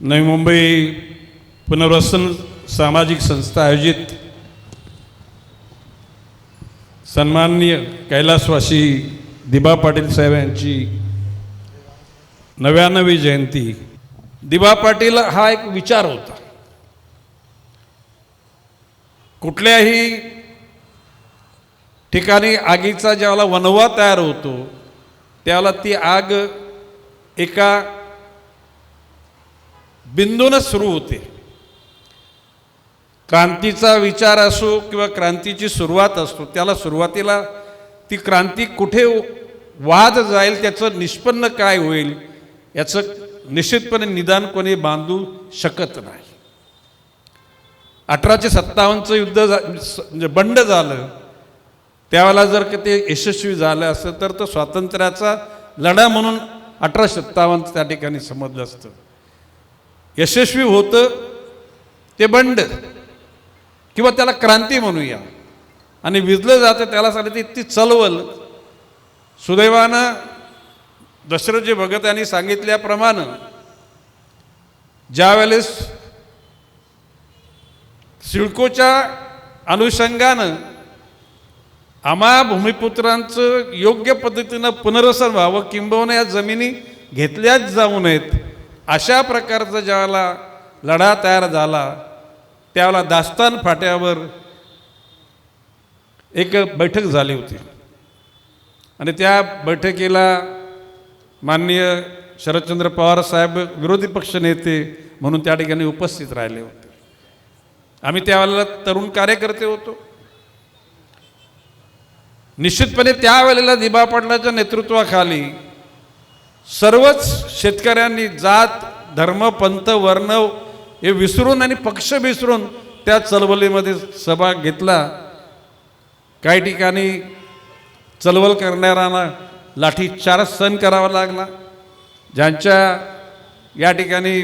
नवी मुंबई पुनर्वसन सामाजिक संस्था आयोजित सन्माननीय कैलासवासी दिबा पाटील साहेब यांची नव्यानवी जयंती. दिबा पाटील हा एक विचार होता. कुठल्याही ठिकाणी आगीचा ज्यावेळेला वनवा तयार होतो त्यावेळेला ती आग एका बिंदूनच सुरू होते. क्रांतीचा विचार असो किंवा क्रांतीची सुरुवात असतो त्याला सुरुवातीला ती क्रांती कुठे वाद जाईल त्याचं निष्पन्न काय होईल याचं निश्चितपणे निदान कोणी बांधू शकत नाही. अठराशे सत्तावन्नचं युद्ध झा म्हणजे बंड झालं. त्यावेळेला जर का ते यशस्वी झालं असतं तर तो स्वातंत्र्याचा लढा म्हणून अठराशे सत्तावन्न त्या ठिकाणी समजलं असतं. यशस्वी होतं ते बंड. किंवा त्याला क्रांती म्हणूया. आणि विजलं जातं त्याला सांगितलं इतकी चलवल. चळवळ सुदैवानं दशरथजी भगत यांनी सांगितल्याप्रमाणे ज्यावेळेस सिडकोच्या अनुषंगानं आम्हा भूमिपुत्रांचं योग्य पद्धतीनं पुनर्वसन व्हावं किंबहुना या जमिनी घेतल्याच जाऊ नयेत. अशा प्रकारचा ज्यावेळेला लढा तयार झाला त्यावेळेला दास्तान फाट्यावर एक बैठक झाली होती. आणि त्या बैठकीला माननीय शरदचंद्र पवार साहेब विरोधी पक्ष नेते म्हणून त्या ठिकाणी उपस्थित राहिले होते. आम्ही त्यावेळेला तरुण कार्यकर्ते होतो. निश्चितपणे त्यावेळेला दिबा पाटलाच्या नेतृत्वाखाली सर्वच शेतकऱ्यांनी जात धर्म पंथ वर्ण हे विसरून आणि पक्ष विसरून त्या चळवळीमध्ये सहभाग घेतला. काही ठिकाणी चळवळ करणाऱ्यांना लाठीचार सहन करावा लागला. ज्यांच्या या ठिकाणी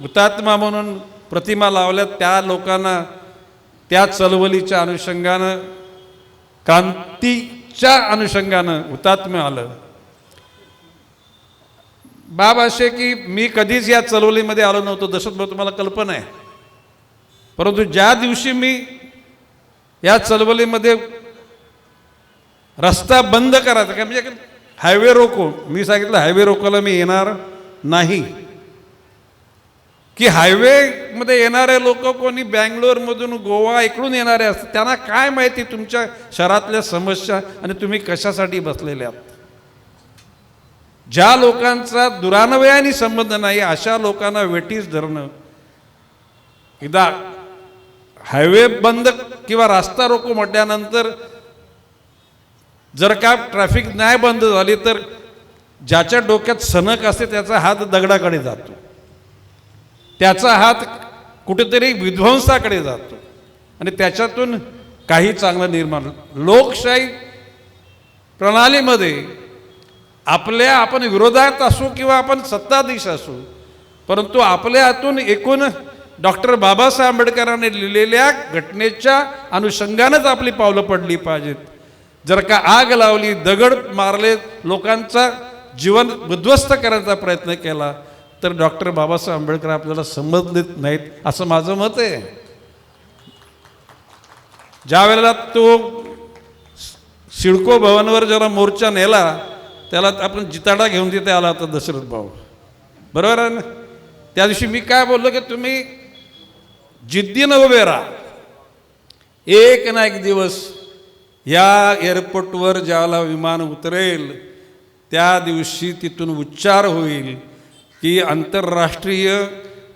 हुतात्मा म्हणून प्रतिमा लावल्या त्या लोकांना त्या चळवळीच्या अनुषंगानं क्रांतीच्या अनुषंगानं हुतात्म्य आलं. बाब असे की मी कधीच या चळवळीमध्ये आलो नव्हतो दशरथ तुम्हाला कल्पना आहे. परंतु ज्या दिवशी मी या चळवळीमध्ये रस्ता बंद करायचा काय म्हणजे हायवे रोको मी सांगितलं हायवे रोकोला मी येणार नाही. की हायवेमध्ये येणारे लोक कोणी बँगलोरमधून गोवा इकडून येणारे असतात त्यांना काय माहिती तुमच्या शहरातल्या समस्या आणि तुम्ही कशासाठी बसलेले आहात? ज्या लोकांचा दुरानवयाने संबंध नाही अशा लोकांना वेटीस धरणं. एकदा हायवे बंद किंवा रस्ता रोको म्हटल्यानंतर जर का ट्रॅफिक नाही बंद झाली तर ज्याच्या डोक्यात सनक असते त्याचा हात दगडाकडे जातो. त्याचा हात कुठेतरी विध्वंसाकडे जातो. आणि त्याच्यातून काही चांगलं निर्माण लोकशाही प्रणालीमध्ये आपल्या आपण विरोधात असू किंवा आपण सत्ताधीश असू परंतु आपल्या हातून एकूण डॉक्टर बाबासाहेब आंबेडकरांनी लिहिलेल्या घटनेच्या अनुषंगानंच आपली पावलं पडली पाहिजेत. जर का आग लावली दगड मारले लोकांचा जीवन उद्ध्वस्त करण्याचा प्रयत्न केला तर डॉक्टर बाबासाहेब आंबेडकर आपल्याला समजलेत नाहीत असं माझं मत आहे. ज्या वेळेला तो सिडको भवनवर जरा मोर्चा नेला त्याला आपण जिताडा घेऊन तिथे आला होता दशरथ भाऊ. बरोबर आहे ना? त्या दिवशी मी काय बोललो की तुम्ही जिद्दीनं उभे राहा. एक ना एक दिवस या एअरपोर्टवर ज्याला विमान उतरेल त्या दिवशी तिथून उच्चार होईल की आंतरराष्ट्रीय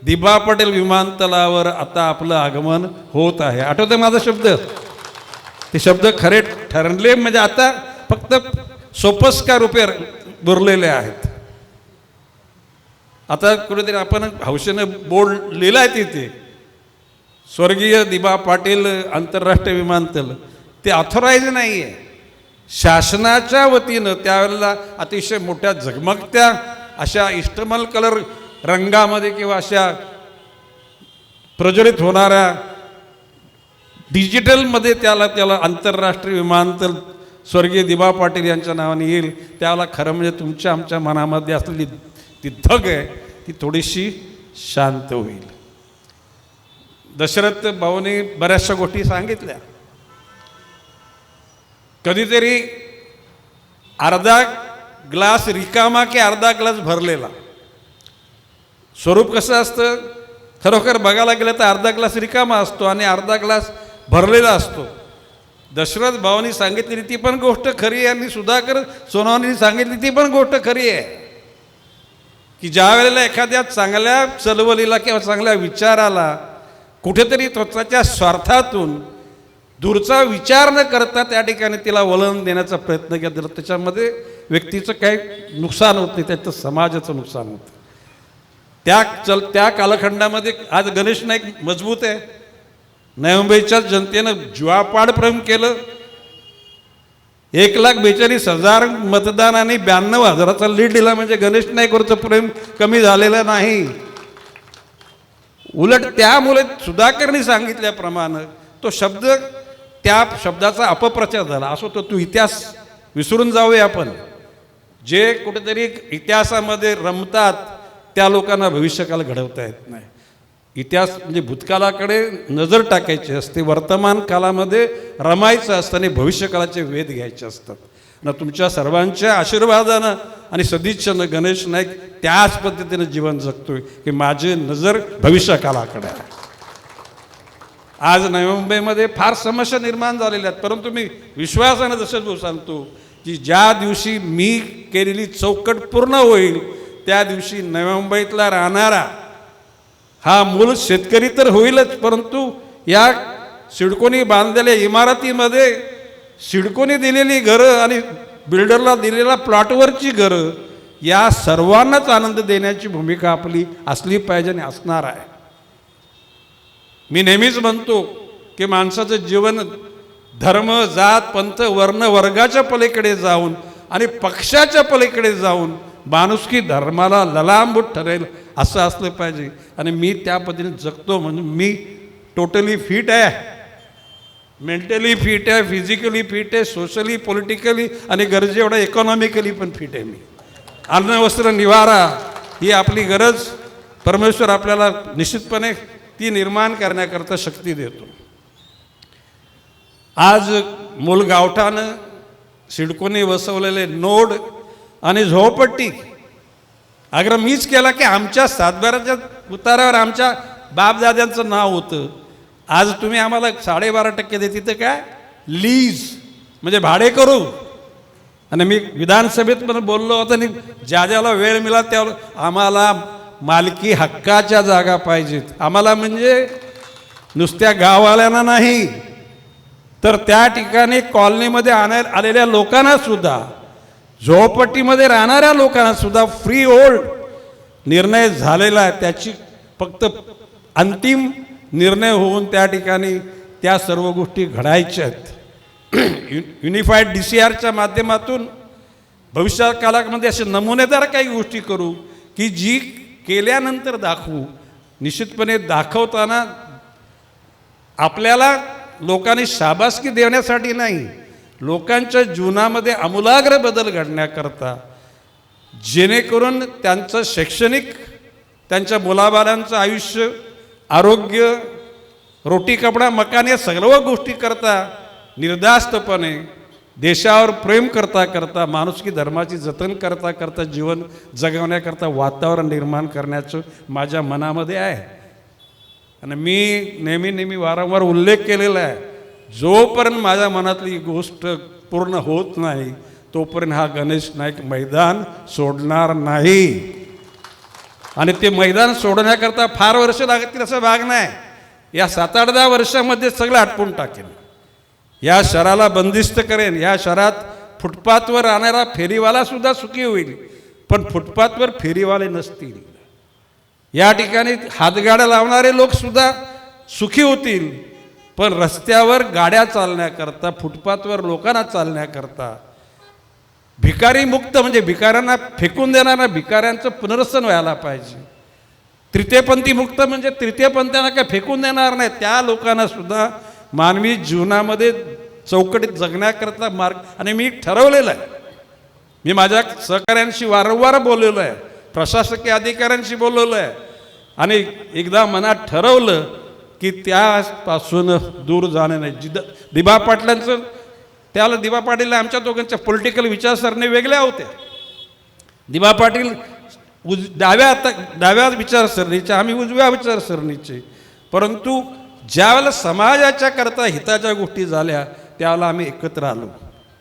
दिबा पटेल विमानतळावर आता आपलं आगमन होत आहे. आठवतं माझा शब्द? ते शब्द खरे ठरले म्हणजे आता फक्त सोपस्कार रुपये बुरलेले आहेत. आता कुठेतरी आपण हौशेनं बोर्ड लिहिला आहे तिथे. स्वर्गीय दिबा पाटील आंतरराष्ट्रीय विमानतळ. ते ऑथोराईज नाही आहे शासनाच्या वतीनं त्यावेळेला अतिशय मोठ्या झगमगत्या अशा इष्टमल कलर रंगामध्ये किंवा अशा प्रज्वलित होणाऱ्या डिजिटलमध्ये त्याला त्याला आंतरराष्ट्रीय विमानतळ स्वर्गीय दिबा पाटील यांच्या नावाने येईल. त्याला खरं म्हणजे तुमच्या आमच्या मनामध्ये असलेली ती धग आहे ती थोडीशी शांत होईल. दशरथ भाऊने बऱ्याचशा गोष्टी सांगितल्या. कधीतरी अर्धा ग्लास रिकामा की अर्धा ग्लास भरलेला. स्वरूप कसं असतं? खरोखर बघायला गेलं तर अर्धा ग्लास रिकामा असतो आणि अर्धा ग्लास भरलेला असतो. दशरथ भावानी सांगितलेली ती पण गोष्ट खरी आहे आणि सुधाकर सोनवानी सांगितली ती पण गोष्ट खरी आहे. की ज्या वेळेला एखाद्या चांगल्या चळवळीला किंवा चांगल्या विचाराला कुठेतरी स्वतःच्या स्वार्थातून दूरचा विचार न करता त्या ठिकाणी तिला वळण देण्याचा प्रयत्न केला तर त्याच्यामध्ये व्यक्तीचं काही नुकसान होत नाही त्याचं समाजाचं नुकसान होतं त्या चल त्या कालखंडामध्ये आज गणेश नाईक मजबूत आहे. नवी मुंबईच्या जनतेनं ज्वापाड प्रेम केलं. एक लाख बेचाळीस हजार मतदान आणि ब्याण्णव हजाराचा लीड दिला म्हणजे गणेश नाईकवरचं प्रेम कमी झालेलं नाही. उलट त्यामुळे सुधाकरनी सांगितल्याप्रमाणे तो शब्द त्या शब्दाचा अपप्रचार झाला. असो तो तू इतिहास विसरून जाऊया आपण. जे कुठेतरी इतिहासामध्ये रमतात त्या लोकांना भविष्यकाल घडवता येत नाही. इतिहास म्हणजे भूतकालाकडे नजर टाकायची असते. वर्तमान कालामध्ये रमायचं असतं आणि भविष्यकाळाचे वेध घ्यायचे असतात. ना तुमच्या सर्वांच्या आशीर्वादानं आणि सदिच्छानं गणेश नाईक त्याच पद्धतीनं जीवन जगतोय की माझी नजर भविष्यकाळाकडे आहे. आज नवी मुंबईमध्ये फार समस्या निर्माण झालेल्या आहेत. परंतु मी विश्वासानं जसं जो सांगतो की ज्या दिवशी मी केलेली चौकट पूर्ण होईल त्या दिवशी नव्या मुंबईतला राहणारा हा मूळ शेतकरी तर होईलच परंतु या सिडकोनी बांधलेल्या इमारतीमध्ये सिडकोनी दिलेली घरं आणि बिल्डरला दिलेल्या प्लॉटवरची घरं या सर्वांनाच आनंद देण्याची भूमिका आपली असली पाहिजे आणि असणार आहे. मी नेहमीच म्हणतो की माणसाचं जीवन धर्म जात पंथ वर्ण वर्गाच्या पलीकडे जाऊन आणि पक्षाच्या पलीकडे जाऊन माणुसकी धर्माला ललांबूट ठरेल असं असलं पाहिजे. आणि मी त्या पद्धतीने जगतो म्हणून मी टोटली फिट आहे. मेंटली फिट आहे फिजिकली फिट आहे सोशली पॉलिटिकली आणि गरजे एवढं इकॉनॉमिकली पण फिट आहे मी. अन्न वस्त्र निवारा ही आपली गरज. परमेश्वर आपल्याला निश्चितपणे ती निर्माण करण्याकरता शक्ती देतो. आज मूल गावठानं सिडकोने बसवलेले नोड आणि झोपट्टी. अगर मीच केला की आमच्या सातबाराच्या उतारावर आमच्या बापदाद्यांचं नाव होतं. आज तुम्ही आम्हाला साडेबारा टक्के दे तिथं काय? लीज. म्हणजे भाडे करू. आणि मी विधानसभेत पण बोललो होतो आणि ज्या ज्याला वेळ मिळाला त्यावर आम्हाला मालकी हक्काच्या जागा पाहिजेत. आम्हाला म्हणजे नुसत्या गाववाल्यांना नाही तर त्या ठिकाणी कॉलनीमध्ये आणाय आलेल्या लोकांना सुद्धा. झोपट्टीमध्ये राहणाऱ्या लोकांना सुद्धा फ्री होल्ड निर्णय झालेला आहे. त्याची फक्त अंतिम निर्णय होऊन त्या ठिकाणी त्या सर्व गोष्टी घडायच्या आहेत. युनिफाईड डी सी आरच्या माध्यमातून भविष्यात कालामध्ये असे नमुनेदार काही गोष्टी करू की जी केल्यानंतर दाखवू. निश्चितपणे दाखवताना आपल्याला लोकांनी शाबासकी देण्यासाठी नाही लोकांच्या जीवनामध्ये आमूलाग्र बदल घडण्याकरता जेणेकरून त्यांचं शैक्षणिक त्यांच्या मुलाबाळांचं आयुष्य आरोग्य रोटी कपडा मकान या सर्व गोष्टी करता निर्धास्तपणे देशावर प्रेम करता करता माणुसकी धर्माची जतन करता करता जीवन जगवण्याकरता वातावरण निर्माण करण्याचं माझ्या मनामध्ये आहे. आणि मी नेहमी नेहमी वारंवार उल्लेख केलेला आहे. जोपर्यंत माझ्या मनातली गोष्ट पूर्ण होत नाही तोपर्यंत हा गणेश नाईक मैदान सोडणार नाही. आणि ते मैदान सोडण्याकरता फार वर्ष लागतील असं भाग नाही. या सात आठ दहा वर्षामध्ये सगळं आटपून टाकेन. या शहराला बंदिस्त करेन. या शहरात फुटपाथवर राहणारा फेरीवाला सुद्धा सुखी होईल पण फुटपाथवर फेरीवाले नसतील. या ठिकाणी हातगाड्या लावणारे लोकसुद्धा सुखी होतील. पण रस्त्यावर गाड्या चालण्याकरता फुटपाथवर लोकांना चालण्याकरता भिकारी मुक्त म्हणजे भिकाऱ्यांना फेकून देणाऱ्या भिकाऱ्यांचं पुनर्वसन व्हायला पाहिजे. तृतीयपंथी मुक्त म्हणजे तृतीयपंथ्यांना काय फेकून देणार नाही त्या लोकांना सुद्धा मानवी जीवनामध्ये चौकटीत जगण्याकरता मार्ग आणि मी ठरवलेलं आहे. मी माझ्या सहकाऱ्यांशी वारंवार बोललेलो आहे प्रशासकीय अधिकाऱ्यांशी बोललेलो आहे. आणि एकदा मनात ठरवलं की त्यापासून दूर जाणं नाही. जिद दिबा पाटलांचं त्याला दिबा पाटील आमच्या दोघांच्या पॉलिटिकल विचारसरणी वेगळ्या होत्या. दिबा पाटील उज डाव्या आता डाव्या विचारसरणीचे आम्ही उजव्या विचारसरणीचे. परंतु ज्यावेळेला समाजाच्या करता हिताच्या गोष्टी झाल्या त्यावेळेला आम्ही एकत्र आलो.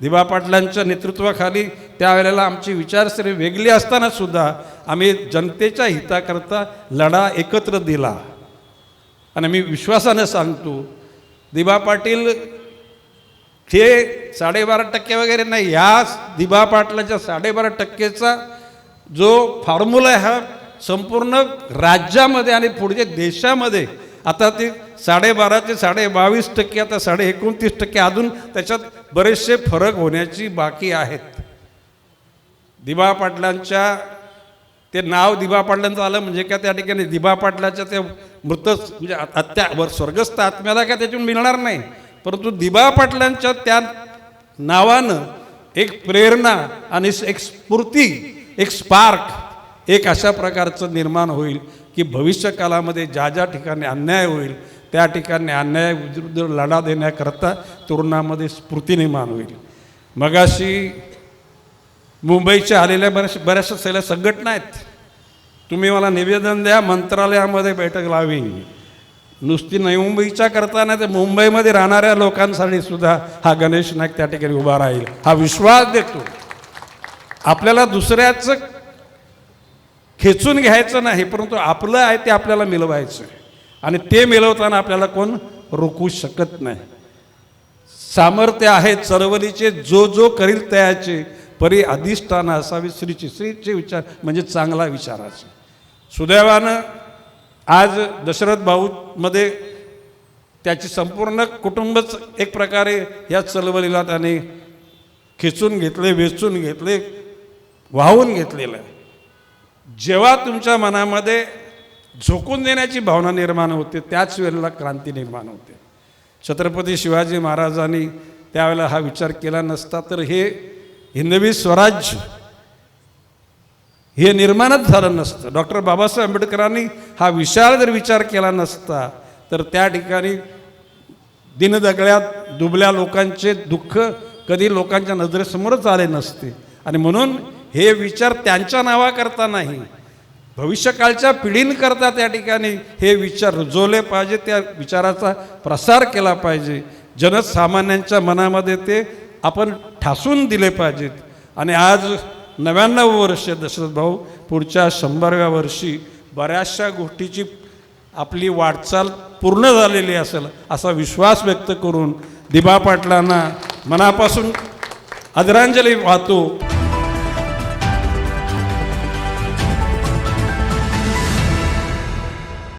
दिबा पाटलांच्या नेतृत्वाखाली त्यावेळेला आमची विचारसरणी वेगळी असताना सुद्धा आम्ही जनतेच्या हिताकरता लढा एकत्र दिला. आणि मी विश्वासानं सांगतो दिबा पाटील हे साडेबारा टक्के वगैरे नाही ह्या दिबा पाटलाच्या साडेबारा टक्केचा जो फॉर्म्युला आहे हा संपूर्ण राज्यामध्ये आणि पुढच्या देशामध्ये आता ते साडेबारा ते साडे बावीस टक्के आता साडे एकोणतीस टक्के अजून त्याच्यात बरेचसे फरक होण्याची बाकी आहेत. दिबा पाटलांच्या ते नाव दिबा पाटलांचं आलं म्हणजे का त्या ठिकाणी दिबा पाटलाच्या त्या मृत म्हणजे आत्या वर स्वर्गस्थ आत्म्याला काय त्याच्यातून मिळणार नाही. परंतु दिबा पाटलांच्या त्या नावानं एक प्रेरणा आणि एक स्फूर्ती एक स्पार्क एक अशा प्रकारचं निर्माण होईल की भविष्य काळामध्ये ज्या ज्या ठिकाणी अन्याय होईल त्या ठिकाणी अन्याय विरुद्ध लढा देण्याकरता तरुणामध्ये स्फूर्ती निर्माण होईल. मगाशी मुंबईच्या आलेल्या बऱ्याच बऱ्याचशा सगळ्या संघटना आहेत. तुम्ही मला निवेदन द्या मंत्रालयामध्ये बैठक लावी. नुसती नवी मुंबईच्या करताना ते मुंबईमध्ये राहणाऱ्या लोकांसाठी सुद्धा हा गणेश नाईक त्या ठिकाणी उभा राहील. हा विश्वास देतो. आपल्याला दुसऱ्याचं खेचून घ्यायचं नाही परंतु आपलं आहे ते आपल्याला मिळवायचं आणि ते मिळवताना आपल्याला कोण रोखू शकत नाही. सामर्थ्य आहे चळवळीचे जो जो करील तयाचे. परी अधिष्ठान असावी श्रीची श्रीचे विचार म्हणजे चांगला विचाराचे सुदैवानं आज दशरथ भाऊमध्ये त्याची संपूर्ण कुटुंबच एक प्रकारे या चळवळीला त्याने खेचून घेतले वेचून घेतले वाहून घेतलेलं. आहे जेव्हा तुमच्या मनामध्ये झोकून देण्याची भावना निर्माण होते त्याच वेळेला क्रांती निर्माण होते. छत्रपती शिवाजी महाराजांनी त्यावेळेला हा विचार केला नसता तर हे हिंदवी स्वराज्य हे निर्माणच झालं नसतं. डॉक्टर बाबासाहेब आंबेडकरांनी हा विशाल जर विचार केला नसता तर त्या ठिकाणी दिनदगळ्यात दुबल्या लोकांचे दुःख कधी लोकांच्या नजरेसमोरच आले नसते. आणि म्हणून हे विचार त्यांच्या नावाकरता नाही भविष्यकाळच्या पिढींकरता त्या ठिकाणी हे विचार रुजवले पाहिजे त्या विचाराचा प्रसार केला पाहिजे. जनसामान्यांच्या मनामध्ये ते आपण ठासून दिले पाहिजेत. आणि आज नव्याण्णव वर्ष दशरथ भाऊ पुढच्या शंभरव्या वर्षी बऱ्याचशा गोष्टीची आपली वाटचाल पूर्ण झालेली असेल असा विश्वास व्यक्त करून दिबा पाटलांना मनापासून आदरांजली वाहतो.